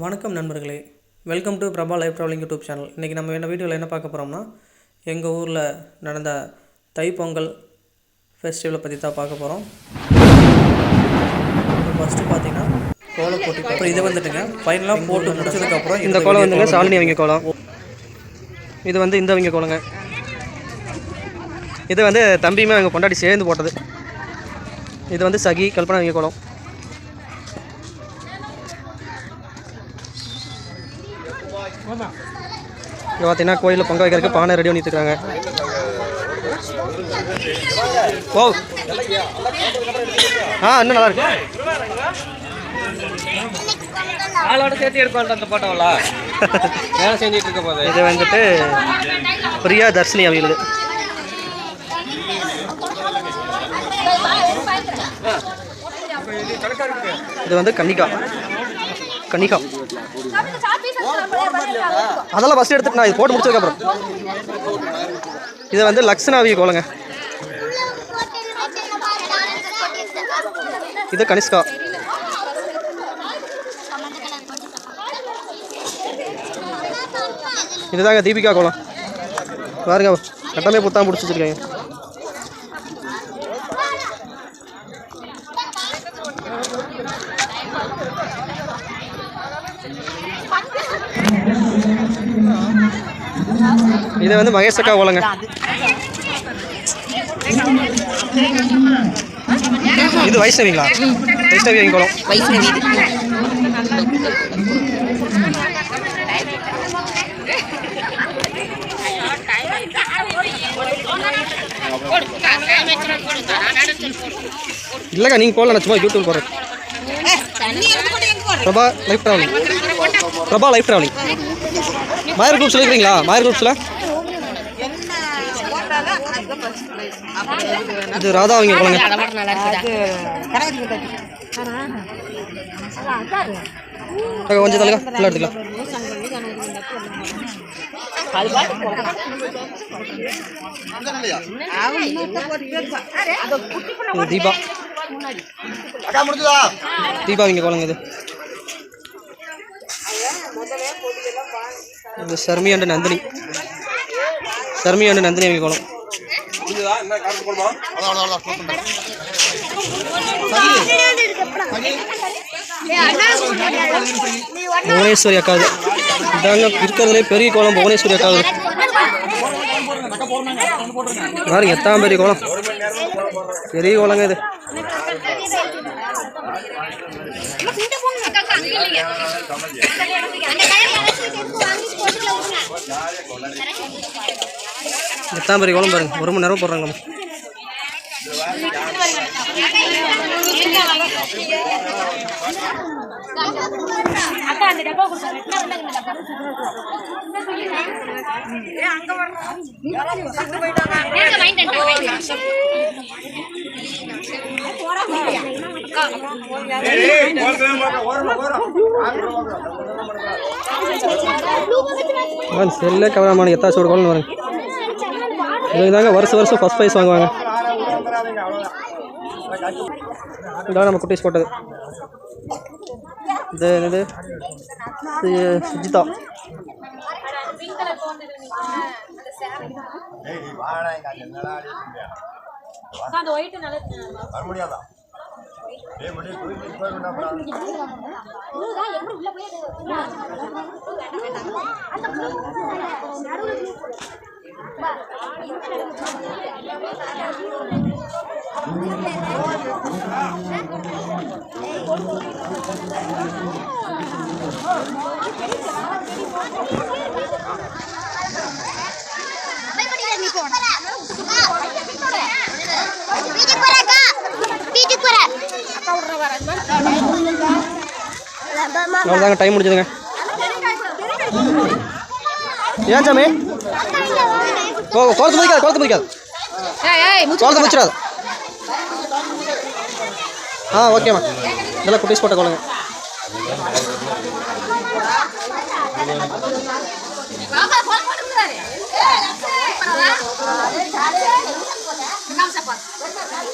வணக்கம் நண்பர்களே. Welcome to Prabha life travelling YouTube channel இன்றைக்கி நம்ம என்ன வீடியோவில் என்ன பார்க்க போகிறோம்னா எங்கள் ஊரில் நடந்த தைப்பொங்கல் ஃபெஸ்டிவலை பற்றி தான் பார்க்க போகிறோம் ஃபஸ்ட்டு பார்த்தீங்கன்னா கோலம் போட்டி அப்புறம் இது வந்துட்டுங்க ஃபைனலாக போட்டு முடிச்சதுக்கப்புறம் இந்த கோலம் வந்துங்க சாலினி அவங்க கோலம். இது வந்து இந்த அவங்க கோலங்க. இது வந்து தம்பியுமே அவங்க பொண்டாட்டி சேர்ந்து போட்டது. இது வந்து சகி கல்பனா அவங்க கோலம். இங்கே பார்த்தீங்கன்னா கோயிலில் பொங்க வைக்கிறதுக்கு பானை ரெடி பண்ணிட்டு இருக்காங்க ஓ ஆ இன்னும் நல்லா இருக்கு. ஆளோட சேர்த்து எடுப்பாங்க அந்த போட்டோவில் வேலை செஞ்சுட்டு இருக்க போது. இது வந்துட்டு பிரியா தர்ஷினி அவங்களுக்கு இது வந்து கன்னிகா. கன்னிகா அதெல்லாம் ஃபஸ்ட் எடுத்துட்டு நான் இது போட்டு முடிச்சதுக்கப்புறம் இது வந்து லக்ஷனாவி கோலங்க. இது கனிஷ்கா. இதுதாங்க தீபிகா கோலம். பாருங்க கட்டமே புத்தான் பிடிச்சி வச்சிருக்காங்க. இது வந்து மகேஷ் அக்கா கோலங்க இது வைஷ்ணவிங்களா? வைஷ்ணவி அவங்க கோலம். வைஷ்ணவி இல்லைக்கா நீங்கள் போடல சும்மா யூடியூப் போகிறேன் Prabha life travelling Prabha life travelling Meyer group சொல்லிக்கிறீங்களா மாயர் குரூப்ஸில் இது ராதா அவங்க போலங்க கொஞ்சம் தள்ளுங்க. ஃபுல்லாக எடுத்துக்கலாம். தீபா. தீபா இங்கே குழந்தை இது சர்மி அண்ட் நந்தினி. சர்மி அண்ட் நந்தினி அவங்க கோலம். புவனேஸ்வரி அக்காது. இதாங்க இருக்கிறதுலே பெரிய கோலம் புவனேஸ்வரி அக்காது. பாருங்க எத்தாம் பெரிய கோலம். பெரிய கோலங்க இது. எத்தாம் பெரிய பாருங்க. ஒரு மணி நேரம் போடுறாங்க. அக்கா அந்த டப்பா செல்ல கவராமான எத்தாச்சும் ஒரு கோலம் பாருங்க. இவங்க தாங்க வருஷம் வருஷம் ஃபஸ்ட் ப்ரைஸ் வாங்குவாங்க. இதான் நம்ம குட்டீஸ் போட்டது. இது என்னது? இது சுஜிதா. அந்த ஒயிட் நல்லா எப்படி உள்ள போய் அவ்வளோதாங்க டைம் முடிஞ்சதுங்க. ஏன் சாமி? ஓ குளத்து முடிக்காது குளத்து முடிக்காது. குளத்து முடிச்சிடாது. ஆ ஓகேம்மா இதெல்லாம் குட்டீஸ் போட்ட கோலங்க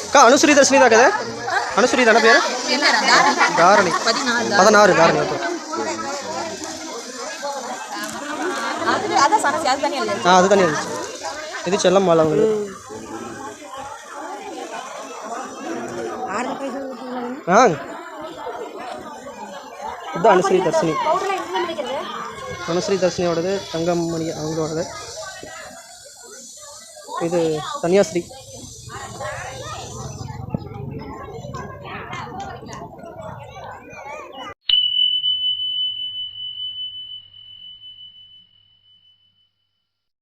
அக்கா அனுஸ்ரீ தர்ஷினி தான் கதை அனுசுரி தானே பேர்? தாரணி. பதினாறு தாரணி ஆ அது தனியாக இருந்துச்சு. இது செல்லம் மாலை ஆ. இதுதான் அனுஸ்ரீ தர்ஷினி. அனுஸ்ரீ தர்ஷினியோடது தங்கமணி அவங்களோடது. இது தனியாஸ்ரீ.